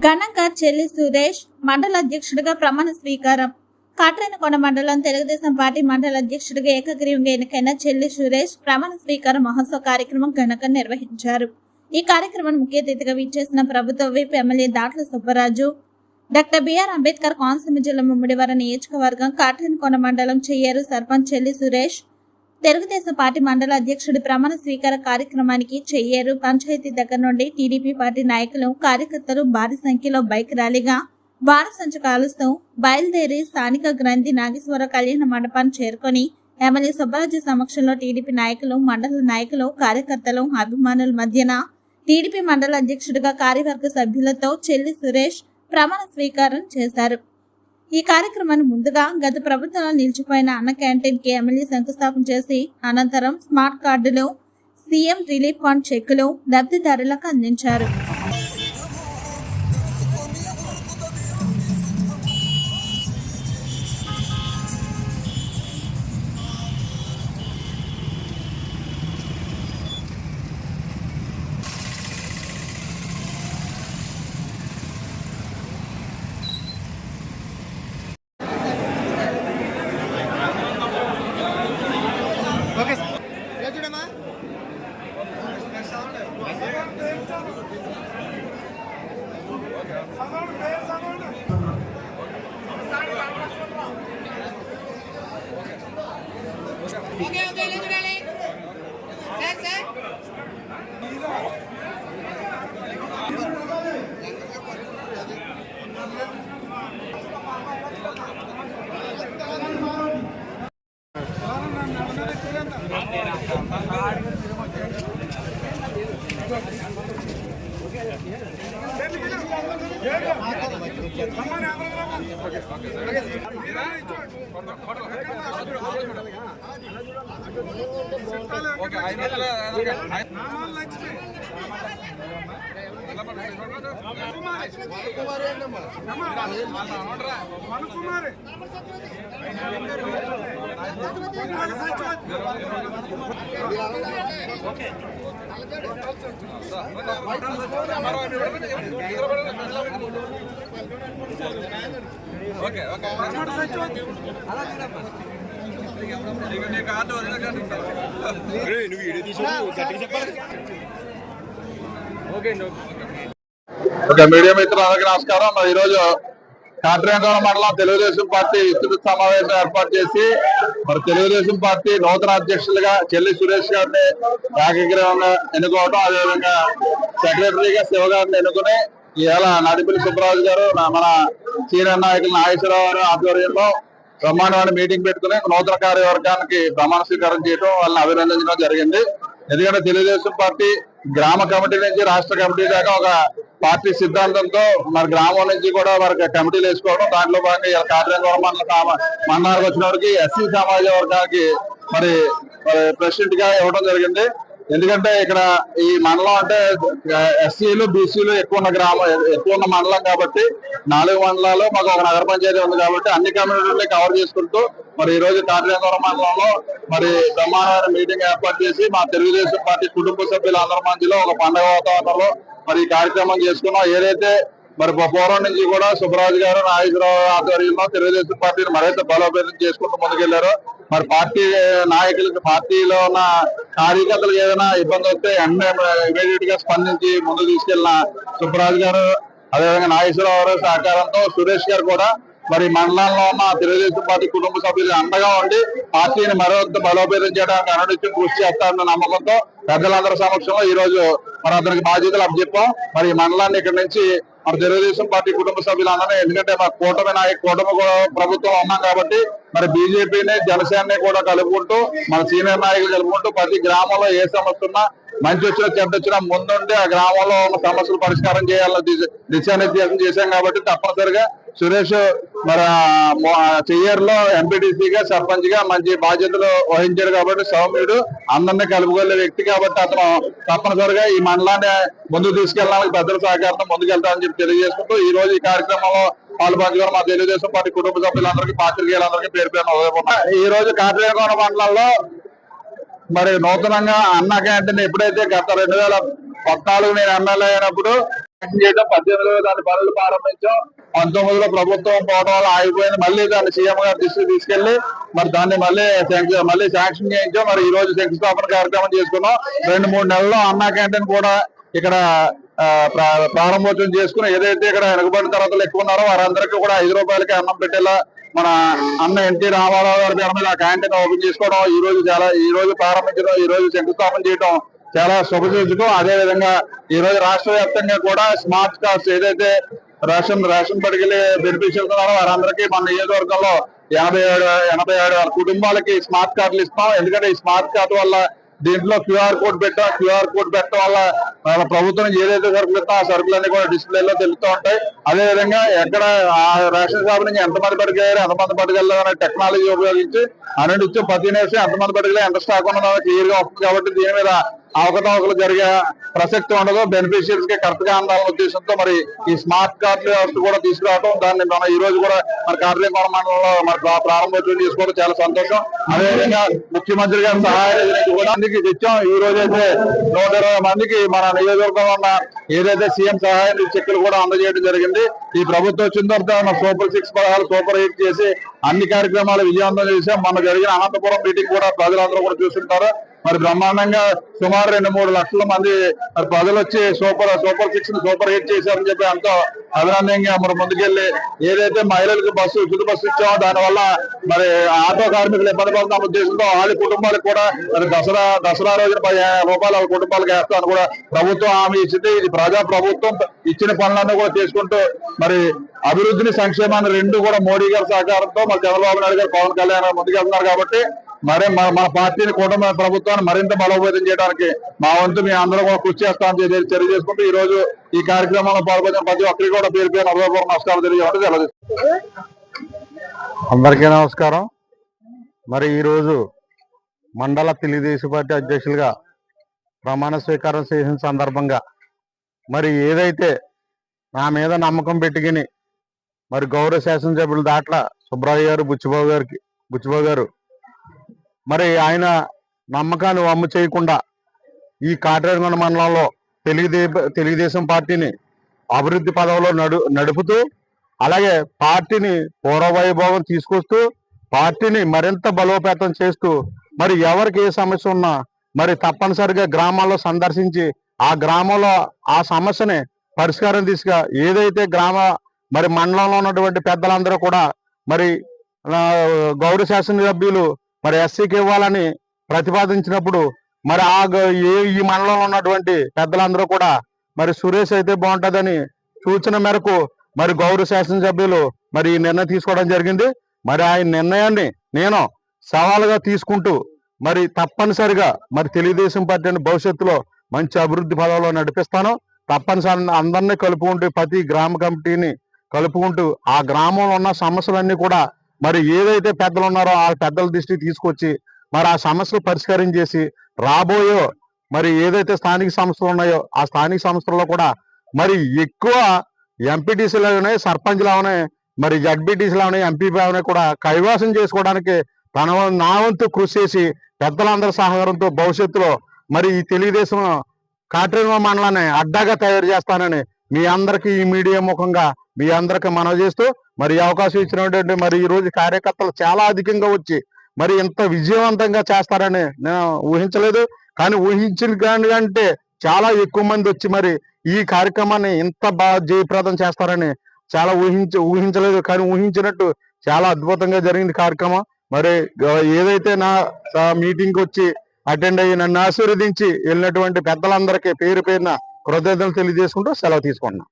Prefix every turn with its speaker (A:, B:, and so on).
A: ఘనంగా చెల్లి సురేష్ మండల అధ్యక్షుడిగా ప్రమాణ స్వీకారం. కాట్రేనకొండ మండలం తెలుగుదేశం పార్టీ మండల అధ్యక్షుడిగా ఏకగ్రీవంగా ఎన్నికైన చెల్లి సురేష్ ప్రమాణ స్వీకార మహోత్సవ కార్యక్రమం ఘనంగా నిర్వహించారు. ఈ కార్యక్రమం ముఖ్య అతిథిగా విచ్చేసిన ప్రభుత్వ వైపు MLA Datla Subbaraju doctor B R Ambedkar Konaseema జిల్లా ముమ్మిడివరం నియోజకవర్గం కాట్రేనకొండ మండలం చెయ్యారు సర్పంచ్ చెల్లి సురేష్ తెలుగుదేశం పార్టీ మండల అధ్యక్షుడి ప్రమాణ స్వీకార కార్యక్రమానికి చెయ్యేరు పంచాయతీ దగ్గర నుండి టీడీపీ పార్టీ నాయకులు కార్యకర్తలు భారీ సంఖ్యలో బైక్ ర్యాలీగా బాణసంచ కాలుస్తూ బయలుదేరి స్థానిక గ్రంథి నాగేశ్వర కళ్యాణ మండపాన్ని చేరుకొని ఎమ్మెల్యే సుబ్బరాజు సమక్షంలో టీడీపీ నాయకులు మండల నాయకులు కార్యకర్తలు అభిమానుల మధ్యన టీడీపీ మండల అధ్యక్షుడిగా కార్యవర్గ సభ్యులతో చెల్లి సురేష్ ప్రమాణ స్వీకారం చేశారు. ఈ కార్యక్రమాన్ని ముందుగా గత ప్రభుత్వంలో నిలిచిపోయిన అన్న క్యాంటీన్కి ఎమ్మెల్యే శంకుస్థాపన చేసి అనంతరం స్మార్ట్ కార్డులు సీఎం రిలీఫ్ ఫండ్ చెక్కులు లబ్ధిదారులకు అందించారు.
B: ఓకే
C: ఓకే
D: నీకు ఓకే. కార్డు వదిలేకండి ఓకే
E: ఓకే మీడియా మిత్రులందరికీ నమస్కారం. మరి ఈరోజు కాట్రేంగోడ మండలం తెలుగుదేశం పార్టీ విస్తృత సమావేశం ఏర్పాటు చేసి మరి తెలుగుదేశం పార్టీ నూతన అధ్యక్షులుగా చెల్లి సురేష్ గారిని ఏకగ్రీవంగా ఎన్నుకోవడం అదేవిధంగా సెక్రటరీగా శివ గారిని ఎన్నుకుని ఇవాళ నడిపిల్లి సుబ్బరాజు గారు నా- మన సీనియర్ నాయకులు నాగేశ్వరరావు గారు ఆధ్వర్యంలో బ్రహ్మాండమైన మీటింగ్ పెట్టుకుని నూతన కార్యవర్గానికి ప్రమాణ స్వీకారం చేయడం వాళ్ళని అభినందించడం జరిగింది. ఎందుకంటే తెలుగుదేశం పార్టీ గ్రామ కమిటీ నుంచి రాష్ట్ర కమిటీ దాకా ఒక పార్టీ సిద్ధాంతంతో మరి గ్రామం నుంచి కూడా వారికి కమిటీలు వేసుకోవడం దాంట్లో భాగంగా ఇలా కాట్రేగూడ మండల మండలానికి వచ్చిన వారికి ఎస్సీ సమాజ వర్గానికి మరి ప్రెసిడెంట్గా ఇవ్వడం జరిగింది. ఎందుకంటే ఇక్కడ ఈ మండలం అంటే ఎస్సీలు బీసీలు ఎక్కువ ఉన్న గ్రామం ఎక్కువ ఉన్న మండలం కాబట్టి నాలుగు మండలాలు మాకు ఒక నగర పంచాయతీ ఉంది కాబట్టి అన్ని కమ్యూనిటీలని కవర్ చేసుకుంటూ మరి ఈ రోజు కాట్రేగూడ మండలంలో మరి బ్రహ్మాండమైన మీటింగ్ ఏర్పాటు చేసి మా తెలుగుదేశం పార్టీ కుటుంబ సభ్యులందరి మధ్యలో ఒక పండగ వాతావరణంలో మరి ఈ కార్యక్రమం చేసుకున్నాం. ఏదైతే మరి పూర్వం నుంచి కూడా సుబ్బరాజు గారు నాగేశ్వరరావు ఆధ్వర్యంలో తెలుగుదేశం పార్టీని మరింత బలోపేతం చేసుకుంటూ ముందుకెళ్ళారు. మరి పార్టీ నాయకులకు పార్టీలో ఉన్న కార్యకర్తలకు ఏదైనా ఇబ్బంది వస్తే ఇమీడియట్గా స్పందించి ముందుకు తీసుకెళ్ళిన సుబ్బరాజు గారు అదేవిధంగా నాగేశ్వరరావు గారు సహకారంతో సురేష్ గారు కూడా మరి మండలంలో ఉన్న తెలుగుదేశం పార్టీ కుటుంబ సభ్యులు అండగా ఉండి పార్టీని మరింత బలోపేతం చేయడానికి అనునిత్యం కృషి చేస్తారన్న నమ్మకంతో పెద్దలందరి సమక్షంలో ఈ రోజు మరి అతనికి బాధ్యతలు అప్పచెప్పాం. మరి మండలాన్ని ఇక్కడ నుంచి మరి తెలుగుదేశం పార్టీ కుటుంబ సభ్యులందరినీ ఎందుకంటే మా కూటమి నాయక కూటమి ప్రభుత్వం ఉన్నాం కాబట్టి మరి బీజేపీని జనసేనని కూడా కలుపుకుంటూ మన సీనియర్ నాయకులు కలుపుకుంటూ ప్రతి గ్రామంలో ఏ సమస్య ఉన్నా మంచి వచ్చినా చెడ్డ వచ్చినా ముందుండి ఆ గ్రామంలో ఉన్న సమస్యలు పరిష్కారం చేయాలని దిశానిర్దేశం చేశాం కాబట్టి తప్పనిసరిగా సురేష్ మరి చెయ్యర్లో ఎంపీటీసీగా సర్పంచ్గా మంచి బాధ్యతలు వహించాడు కాబట్టి సౌమ్యుడు అందరినీ కలుపుకోలే వ్యక్తి కాబట్టి అతను తప్పనిసరిగా ఈ మండలాన్ని ముందుకు తీసుకెళ్ళడానికి పెద్దల సహకారంతో ముందుకెళ్తామని చెప్పి తెలియజేసుకుంటూ ఈ రోజు ఈ కార్యక్రమంలో పాల్పంచుకొని మా తెలుగుదేశం పార్టీ కుటుంబ సభ్యులందరికీ పాత్రికేయులందరికీ పేరు పేరు ఈ రోజు కాట్రేగోడ మండలంలో మరి నూతనంగా అన్న క్యాంటీన్ ఎప్పుడైతే గత రెండు వేల పద్నాలుగు నేను ఎమ్మెల్యే అయినప్పుడు పద్దెనిమిది చేయడం దాని పనులు ప్రారంభించాం. పంతొమ్మిదిలో ప్రభుత్వం పోవడం వల్ల ఆగిపోయింది. మళ్ళీ దాన్ని సీఎం గారు దృష్టి తీసుకెళ్ళి మరి దాన్ని మళ్ళీ మళ్ళీ శాంక్షన్ చేయించాం. మరి ఈ రోజు శంకుస్థాపన కార్యక్రమం చేసుకున్నాం. రెండు మూడు నెలల్లో అన్నా క్యాంటీన్ కూడా ఇక్కడ ప్రారంభోత్సవం చేసుకుని ఏదైతే ఇక్కడ వెనుకబడిన తరగతులు ఎక్కువ ఉన్నారో వారందరికీ కూడా ఐదు రూపాయలకి అన్నం పెట్టేలా మన అన్న ఎన్టీ రామారావు గారి పేరు మీద ఆ క్యాంటీన్ ఓపెన్ చేసుకోవడం ఈ రోజు చాలా ఈ రోజు ప్రారంభించడం ఈ రోజు శంకుస్థాపన చేయడం చాలా శుభసూచకం అదే విధంగా ఈ రోజు రాష్ట్ర వ్యాప్తంగా కూడా స్మార్ట్ కార్డ్స్ ఏదైతే రేషన్ రేషన్ పడికెళ్ళి బెనిఫిషియర్స్ ఉన్నారో వారందరికీ మన నియోజకవర్గంలో ఎనభై ఏడు ఎనభై ఏడు కుటుంబాలకి స్మార్ట్ కార్డులు ఇస్తాం. ఎందుకంటే ఈ స్మార్ట్ కార్డు వల్ల దీంట్లో క్యూఆర్ కోడ్ పెట్టాం క్యూఆర్ కోడ్ పెట్టడం వల్ల మన ప్రభుత్వం ఏదైతే సరుకులు ఇస్తాం ఆ సరుకులన్నీ కూడా డిస్ప్లేలో తెలుస్తూ ఉంటాయి. అదే విధంగా ఎక్కడ ఆ రేషన్ షాప్ నుంచి ఎంతమంది పట్టుకెళ్ళారు ఎంతమంది పట్టుకెళ్ళారు అనే టెక్నాలజీ ఉపయోగించి అన్నింటి ప్రతి నేసి ఎంతమంది పట్టుకెళ్ళి ఎంత స్టాక్ ఉన్నదో క్లియర్గా వస్తుంది కాబట్టి దీని మీద అవకతవకలు జరిగే ప్రసక్తి ఉండదు. బెనిఫిషియరీస్కి కరెక్ట్గా అందాలనే ఉద్దేశంతో మరి ఈ స్మార్ట్ కార్డు వ్యవస్థ కూడా తీసుకురావడం దాన్ని మన ఈ రోజు కూడా మన కార్యక్రమ మండలంలో మరి ప్రారంభోత్సవం చేసుకోవడం చాలా సంతోషం. అదేవిధంగా ముఖ్యమంత్రి గారి సహాయం మందికి తెచ్చాం ఈ రోజు అయితే నూట ఇరవై మందికి మన నియోజకవర్గంలో ఉన్న ఏదైతే సీఎం సహాయ చెక్కులు కూడా అందజేయడం జరిగింది. ఈ ప్రభుత్వం వచ్చిన తర్వాత మన సూపర్ సిక్స్ పదహారు సూపర్ ఎయిట్ చేసి అన్ని కార్యక్రమాలు విజయవంతం చేసాం మన జరిగిన అనంతపురం మీటింగ్ కూడా ప్రజలందరూ కూడా చూస్తుంటారు మరి బ్రహ్మాండంగా సుమారు రెండు మూడు లక్షల మంది మరి ప్రజలు వచ్చి super super six super hit చేశారని చెప్పి ఎంతో అభినందనంగా మరి ముందుకెళ్ళి ఏదైతే మహిళలకు బస్సు ఉచిత బస్సు ఇచ్చామో దానివల్ల మరి ఆటో కార్మికులు ఇబ్బంది పడుతున్న ఉద్దేశంతో వాళ్ళ కుటుంబాలకు కూడా మరి దసరా దసరా రోజున పదిహేను రూపాయలు వాళ్ళ కుటుంబాలకు వేస్తామని కూడా ప్రభుత్వం హామీ ఇచ్చింది. ఇది ప్రజా ప్రభుత్వం ఇచ్చిన పనులన్నీ కూడా చేసుకుంటూ మరి అభివృద్ధిని సంక్షేమాన్ని రెండు కూడా మోడీ గారి సహకారంతో మరి చంద్రబాబు నాయుడు గారు పవన్ కళ్యాణ్ ముందుకెళ్తున్నారు కాబట్టి మరి మన మన పార్టీని కూటమి ప్రభుత్వాన్ని మరింత బలోపేతం చేయడానికి మా వంతు మీ అందరూ కూడా కృషి చేస్తామని చెప్పి చేసుకుంటూ ఈ రోజు ఈ కార్యక్రమంలో పాల్గొన్న ప్రతి ఒక్కరికి కూడా పేరు పేరు హృదయపూర్వక నమస్కారం తెలియజేయడం
F: అందరికీ నమస్కారం. మరి ఈరోజు మండల తెలుగుదేశం పార్టీ అధ్యక్షులుగా ప్రమాణ స్వీకారం చేసిన సందర్భంగా మరి ఏదైతే నా మీద నమ్మకం పెట్టుకుని మరి గౌరవ శాసనసభ్యుల దాట్ల సుబ్రాయ్య గారు బుచ్చిబాబు గారికి బుచ్చిబాబు గారు మరి ఆయన నమ్మకాన్ని వమ్ము చేయకుండా ఈ కాటేరుగొండ మండలంలో తెలుగుదే తెలుగుదేశం పార్టీని అభివృద్ధి పదవిలో నడు నడుపుతూ అలాగే పార్టీని పూర్వవైభవం తీసుకొస్తూ పార్టీని మరింత బలోపేతం చేస్తూ మరి ఎవరికి ఏ సమస్య ఉన్నా మరి తప్పనిసరిగా గ్రామాల్లో సందర్శించి ఆ గ్రామంలో ఆ సమస్యని పరిష్కారం తీసుగా ఏదైతే గ్రామ మరి మండలంలో ఉన్నటువంటి పెద్దలందరూ కూడా మరి గౌరవ శాసన సభ్యులు మరి ఎస్సీకి ఇవ్వాలని ప్రతిపాదించినప్పుడు మరి ఆ గ- ఏ ఈ మండలంలో ఉన్నటువంటి పెద్దలందరూ కూడా మరి సురేష్ అయితే బాగుంటుందని సూచన మేరకు మరి గౌరవ శాసనసభ్యులు మరి ఈ నిర్ణయం తీసుకోవడం జరిగింది. మరి ఆయన నిర్ణయాన్ని నేను సవాలుగా తీసుకుంటూ మరి తప్పనిసరిగా మరి తెలుగుదేశం పార్టీని భవిష్యత్తులో మంచి అభివృద్ధి పదవిలో నడిపిస్తాను. తప్పనిసరి అందరినీ కలుపుకుంటూ ప్రతి గ్రామ కమిటీని కలుపుకుంటూ ఆ గ్రామంలో ఉన్న సమస్యలన్నీ కూడా మరి ఏదైతే పెద్దలు ఉన్నారో ఆ పెద్దల దృష్టికి తీసుకొచ్చి మరి ఆ సమస్యలు పరిష్కారం చేసి రాబోయే మరి ఏదైతే స్థానిక సంస్థలు ఉన్నాయో ఆ స్థానిక సంస్థల్లో కూడా మరి ఎక్కువ ఎంపీటీసీలోనే సర్పంచ్లోనే మరి జడ్పీటీసీలోనే ఎంపీలోనే కూడా కైవాసం చేసుకోవడానికి తన నా వంతు కృషి చేసి పెద్దలందరి సహకారంతో భవిష్యత్తులో మరి ఈ తెలుగుదేశం కాట్రేమ మండలాన్ని అడ్డాగా తయారు చేస్తానని మీ అందరికీ ఈ మీడియా ముఖంగా మీ అందరికీ మనవి చేస్తూ మరి అవకాశం ఇచ్చినటువంటి మరి ఈ రోజు కార్యకర్తలు చాలా అధికంగా వచ్చి మరి ఇంత విజయవంతంగా చేస్తారని నేను ఊహించలేదు. కానీ ఊహించిన కంటే చాలా ఎక్కువ మంది వచ్చి మరి ఈ కార్యక్రమాన్ని ఇంత బాగా జయప్రదం చేస్తారని చాలా ఊహించ ఊహించలేదు. కానీ ఊహించినట్టు చాలా అద్భుతంగా జరిగింది కార్యక్రమం. మరి ఏదైతే నా మీటింగ్ వచ్చి అటెండ్ అయ్యి నన్ను ఆశీర్వదించి వెళ్ళినటువంటి పెద్దలందరికీ పేరు పేరున కృతజ్ఞతలు తెలియజేసుకుంటూ సెలవు తీసుకుంటున్నాం.